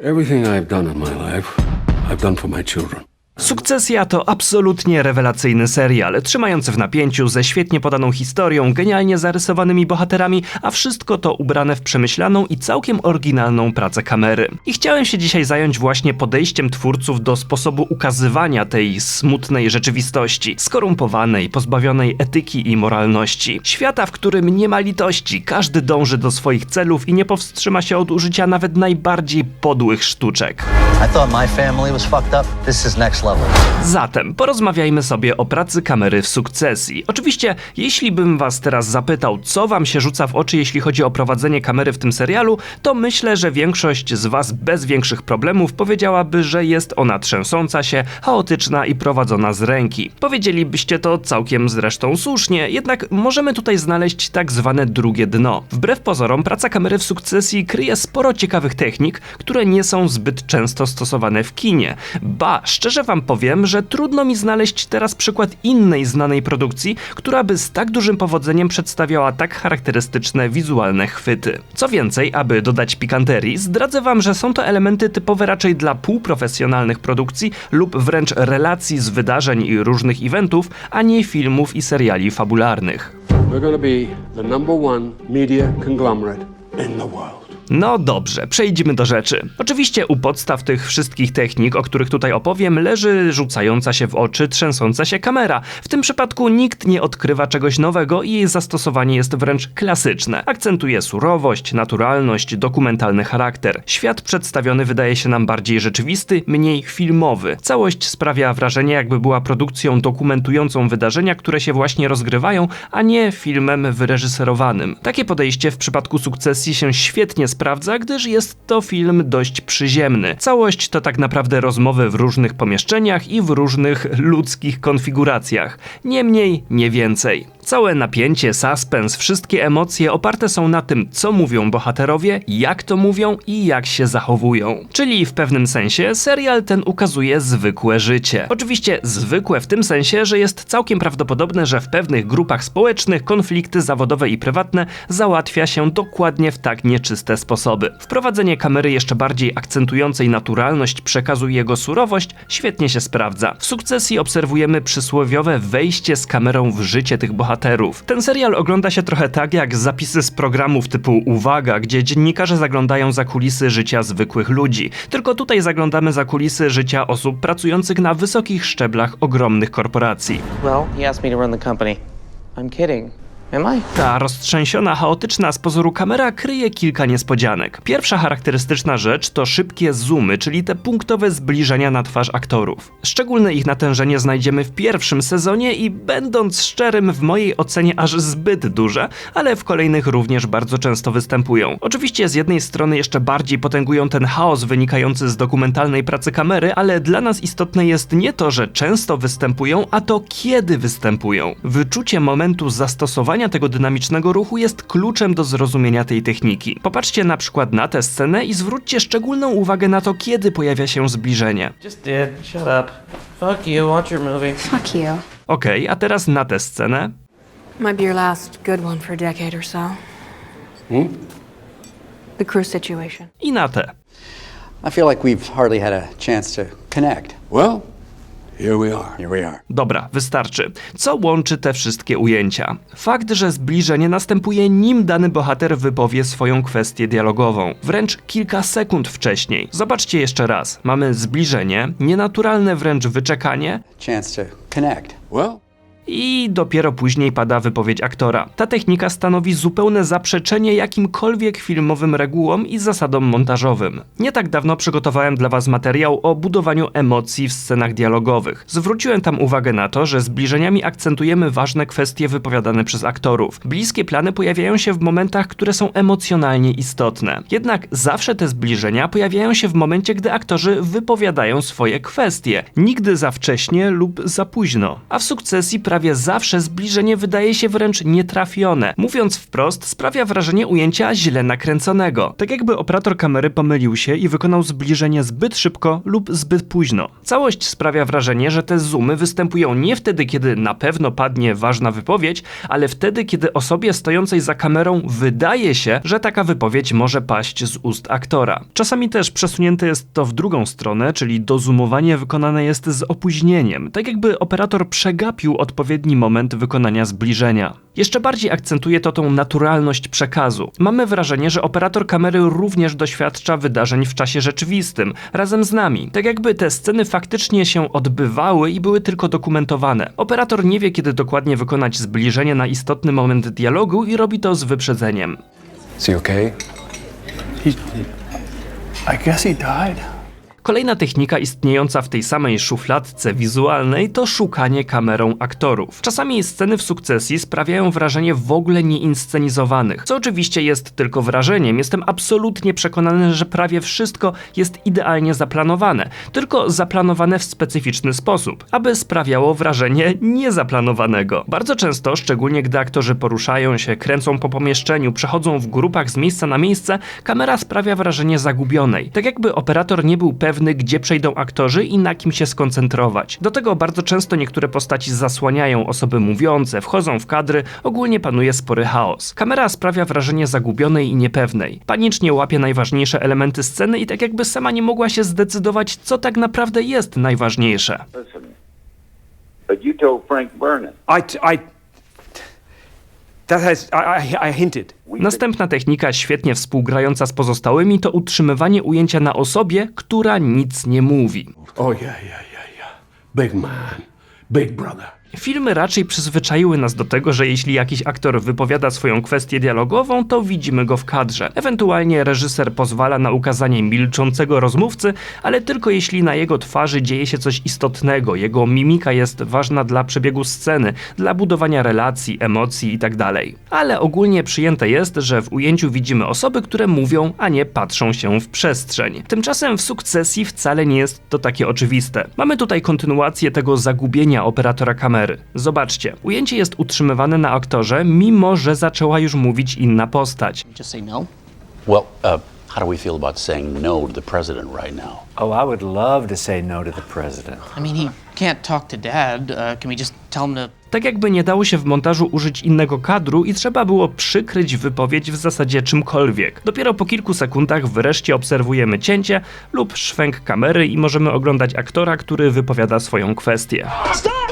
Everything I've done in my life, I've done for my children. Sukcesja to absolutnie rewelacyjny serial, trzymający w napięciu, ze świetnie podaną historią, genialnie zarysowanymi bohaterami, a wszystko to ubrane w przemyślaną i całkiem oryginalną pracę kamery. I chciałem się dzisiaj zająć właśnie podejściem twórców do sposobu ukazywania tej smutnej rzeczywistości, skorumpowanej, pozbawionej etyki i moralności. Świata, w którym nie ma litości, każdy dąży do swoich celów i nie powstrzyma się od użycia nawet najbardziej podłych sztuczek. I thought my family was fucked up. This is next. Zatem porozmawiajmy sobie o pracy kamery w sukcesji. Oczywiście, jeśli bym was teraz zapytał, co wam się rzuca w oczy, jeśli chodzi o prowadzenie kamery w tym serialu, to myślę, że większość z was bez większych problemów powiedziałaby, że jest ona trzęsąca się, chaotyczna i prowadzona z ręki. Powiedzielibyście to całkiem zresztą słusznie, jednak możemy tutaj znaleźć tak zwane drugie dno. Wbrew pozorom, praca kamery w sukcesji kryje sporo ciekawych technik, które nie są zbyt często stosowane w kinie. Ba, szczerze wam powiem, że trudno mi znaleźć teraz przykład innej znanej produkcji, która by z tak dużym powodzeniem przedstawiała tak charakterystyczne wizualne chwyty. Co więcej, aby dodać pikanterii, zdradzę wam, że są to elementy typowe raczej dla półprofesjonalnych produkcji lub wręcz relacji z wydarzeń i różnych eventów, a nie filmów i seriali fabularnych. We're to be the number one media conglomerate in the world. No dobrze, przejdźmy do rzeczy. Oczywiście u podstaw tych wszystkich technik, o których tutaj opowiem, leży rzucająca się w oczy, trzęsąca się kamera. W tym przypadku nikt nie odkrywa czegoś nowego i jej zastosowanie jest wręcz klasyczne. Akcentuje surowość, naturalność, dokumentalny charakter. Świat przedstawiony wydaje się nam bardziej rzeczywisty, mniej filmowy. Całość sprawia wrażenie, jakby była produkcją dokumentującą wydarzenia, które się właśnie rozgrywają, a nie filmem wyreżyserowanym. Takie podejście w przypadku sukcesji się świetnie sprawdza, gdyż jest to film dość przyziemny. Całość to tak naprawdę rozmowy w różnych pomieszczeniach i w różnych ludzkich konfiguracjach. Nie mniej, nie więcej. Całe napięcie, suspens, wszystkie emocje oparte są na tym, co mówią bohaterowie, jak to mówią i jak się zachowują. Czyli w pewnym sensie serial ten ukazuje zwykłe życie. Oczywiście zwykłe w tym sensie, że jest całkiem prawdopodobne, że w pewnych grupach społecznych konflikty zawodowe i prywatne załatwia się dokładnie w tak nieczyste sposoby. Wprowadzenie kamery jeszcze bardziej akcentującej naturalność przekazu i jego surowość świetnie się sprawdza. W sukcesji obserwujemy przysłowiowe wejście z kamerą w życie tych bohaterów. Ten serial ogląda się trochę tak jak zapisy z programów typu Uwaga, gdzie dziennikarze zaglądają za kulisy życia zwykłych ludzi. Tylko tutaj zaglądamy za kulisy życia osób pracujących na wysokich szczeblach ogromnych korporacji. Well, he asked me to run the company. I'm kidding. Ta roztrzęsiona, chaotyczna z pozoru kamera kryje kilka niespodzianek. Pierwsza charakterystyczna rzecz to szybkie zoomy, czyli te punktowe zbliżenia na twarz aktorów. Szczególne ich natężenie znajdziemy w pierwszym sezonie i będąc szczerym, w mojej ocenie aż zbyt duże, ale w kolejnych również bardzo często występują. Oczywiście z jednej strony jeszcze bardziej potęgują ten chaos wynikający z dokumentalnej pracy kamery, ale dla nas istotne jest nie to, że często występują, a to kiedy występują. Wyczucie momentu zastosowania tego dynamicznego ruchu jest kluczem do zrozumienia tej techniki. Popatrzcie na przykład na tę scenę i zwróćcie szczególną uwagę na to, kiedy pojawia się zbliżenie. Just did. Shut up. Fuck you. Watch your movie. Fuck you. Okej, a teraz na tę scenę. Might be your last good one for a decade or so. The crew situation. I na tę. I feel like we've hardly had a chance to connect. Well, here we are. Here we are. Dobra, wystarczy. Co łączy te wszystkie ujęcia? Fakt, że zbliżenie następuje nim dany bohater wypowie swoją kwestię dialogową. Wręcz kilka sekund wcześniej. Zobaczcie jeszcze raz. Mamy zbliżenie, nienaturalne wręcz wyczekanie Chance to connect. Well, i dopiero później pada wypowiedź aktora. Ta technika stanowi zupełne zaprzeczenie jakimkolwiek filmowym regułom i zasadom montażowym. Nie tak dawno przygotowałem dla Was materiał o budowaniu emocji w scenach dialogowych. Zwróciłem tam uwagę na to, że zbliżeniami akcentujemy ważne kwestie wypowiadane przez aktorów. Bliskie plany pojawiają się w momentach, które są emocjonalnie istotne. Jednak zawsze te zbliżenia pojawiają się w momencie, gdy aktorzy wypowiadają swoje kwestie. Nigdy za wcześnie lub za późno. A w sukcesji prawie prawie zawsze zbliżenie wydaje się wręcz nietrafione. Mówiąc wprost, sprawia wrażenie ujęcia źle nakręconego. Tak jakby operator kamery pomylił się i wykonał zbliżenie zbyt szybko lub zbyt późno. Całość sprawia wrażenie, że te zoomy występują nie wtedy, kiedy na pewno padnie ważna wypowiedź, ale wtedy, kiedy osobie stojącej za kamerą wydaje się, że taka wypowiedź może paść z ust aktora. Czasami też przesunięte jest to w drugą stronę, czyli dozumowanie wykonane jest z opóźnieniem, tak jakby operator przegapił odpowiedni moment wykonania zbliżenia. Jeszcze bardziej akcentuje to tą naturalność przekazu. Mamy wrażenie, że operator kamery również doświadcza wydarzeń w czasie rzeczywistym, razem z nami. Tak jakby te sceny faktycznie się odbywały i były tylko dokumentowane. Operator nie wie, kiedy dokładnie wykonać zbliżenie na istotny moment dialogu i robi to z wyprzedzeniem. Is he okay? I guess he died. Kolejna technika istniejąca w tej samej szufladce wizualnej to szukanie kamerą aktorów. Czasami sceny w sukcesji sprawiają wrażenie w ogóle nieinscenizowanych, co oczywiście jest tylko wrażeniem. Jestem absolutnie przekonany, że prawie wszystko jest idealnie zaplanowane, tylko zaplanowane w specyficzny sposób, aby sprawiało wrażenie niezaplanowanego. Bardzo często, szczególnie gdy aktorzy poruszają się, kręcą po pomieszczeniu, przechodzą w grupach z miejsca na miejsce, kamera sprawia wrażenie zagubionej. Tak jakby operator nie był pewny, gdzie przejdą aktorzy i na kim się skoncentrować. Do tego bardzo często niektóre postaci zasłaniają osoby mówiące, wchodzą w kadry, ogólnie panuje spory chaos. Kamera sprawia wrażenie zagubionej i niepewnej. Panicznie łapie najważniejsze elementy sceny i tak jakby sama nie mogła się zdecydować, co tak naprawdę jest najważniejsze. Listen, but you told Frank Vernon. I, t- I. That has. I, I, I hinted. Następna technika, świetnie współgrająca z pozostałymi, to utrzymywanie ujęcia na osobie, która nic nie mówi. Oh, yeah, yeah, yeah, yeah. Big man. Big brother. Filmy raczej przyzwyczaiły nas do tego, że jeśli jakiś aktor wypowiada swoją kwestię dialogową, to widzimy go w kadrze. Ewentualnie reżyser pozwala na ukazanie milczącego rozmówcy, ale tylko jeśli na jego twarzy dzieje się coś istotnego, jego mimika jest ważna dla przebiegu sceny, dla budowania relacji, emocji itd. Ale ogólnie przyjęte jest, że w ujęciu widzimy osoby, które mówią, a nie patrzą się w przestrzeń. Tymczasem w sukcesji wcale nie jest to takie oczywiste. Mamy tutaj kontynuację tego zagubienia operatora kamery. Zobaczcie, ujęcie jest utrzymywane na aktorze, mimo że zaczęła już mówić inna postać. Just say no? Well, uh, how do we feel about saying no to the president right now? Oh, I would love to say no to the president. I mean, he can't talk to dad. Uh, can we just tell him to Tak jakby nie dało się w montażu użyć innego kadru i trzeba było przykryć wypowiedź w zasadzie czymkolwiek. Dopiero po kilku sekundach wreszcie obserwujemy cięcie lub szwęk kamery i możemy oglądać aktora, który wypowiada swoją kwestię.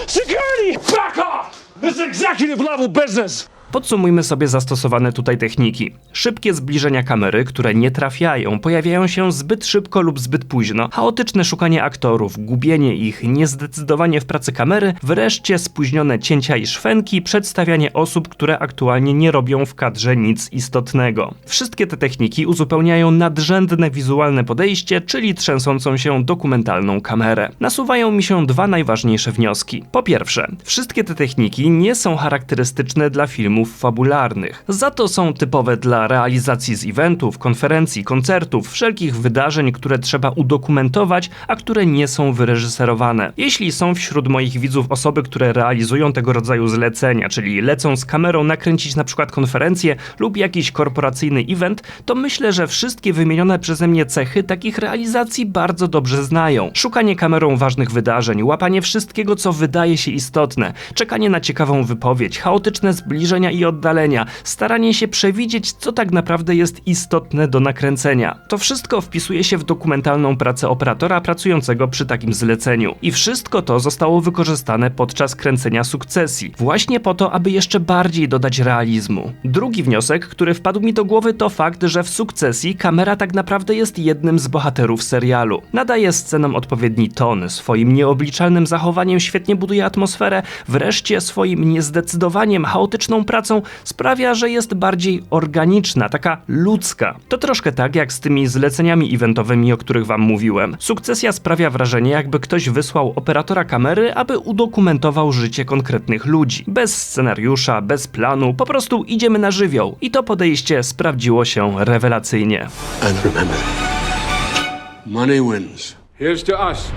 Security! Back off! This is executive level business! Podsumujmy sobie zastosowane tutaj techniki. Szybkie zbliżenia kamery, które nie trafiają, pojawiają się zbyt szybko lub zbyt późno, chaotyczne szukanie aktorów, gubienie ich, niezdecydowanie w pracy kamery, wreszcie spóźnione cięcia i szwenki, przedstawianie osób, które aktualnie nie robią w kadrze nic istotnego. Wszystkie te techniki uzupełniają nadrzędne wizualne podejście, czyli trzęsącą się dokumentalną kamerę. Nasuwają mi się dwa najważniejsze wnioski. Po pierwsze, wszystkie te techniki nie są charakterystyczne dla filmów fabularnych. Za to są typowe dla realizacji z eventów, konferencji, koncertów, wszelkich wydarzeń, które trzeba udokumentować, a które nie są wyreżyserowane. Jeśli są wśród moich widzów osoby, które realizują tego rodzaju zlecenia, czyli lecą z kamerą nakręcić na przykład konferencję lub jakiś korporacyjny event, to myślę, że wszystkie wymienione przeze mnie cechy takich realizacji bardzo dobrze znają. Szukanie kamerą ważnych wydarzeń, łapanie wszystkiego, co wydaje się istotne, czekanie na ciekawą wypowiedź, chaotyczne zbliżenia i oddalenia, staranie się przewidzieć, co tak naprawdę jest istotne do nakręcenia. To wszystko wpisuje się w dokumentalną pracę operatora pracującego przy takim zleceniu. I wszystko to zostało wykorzystane podczas kręcenia sukcesji, właśnie po to, aby jeszcze bardziej dodać realizmu. Drugi wniosek, który wpadł mi do głowy, to fakt, że w sukcesji kamera tak naprawdę jest jednym z bohaterów serialu. Nadaje scenom odpowiedni ton, swoim nieobliczalnym zachowaniem świetnie buduje atmosferę, wreszcie swoim niezdecydowaniem, chaotyczną pracą sprawia, że jest bardziej organiczna, taka ludzka. To troszkę tak jak z tymi zleceniami eventowymi, o których wam mówiłem. Sukcesja sprawia wrażenie, jakby ktoś wysłał operatora kamery, aby udokumentował życie konkretnych ludzi. Bez scenariusza, bez planu, po prostu idziemy na żywioł. I to podejście sprawdziło się rewelacyjnie. And remember, money wins. Here's to us.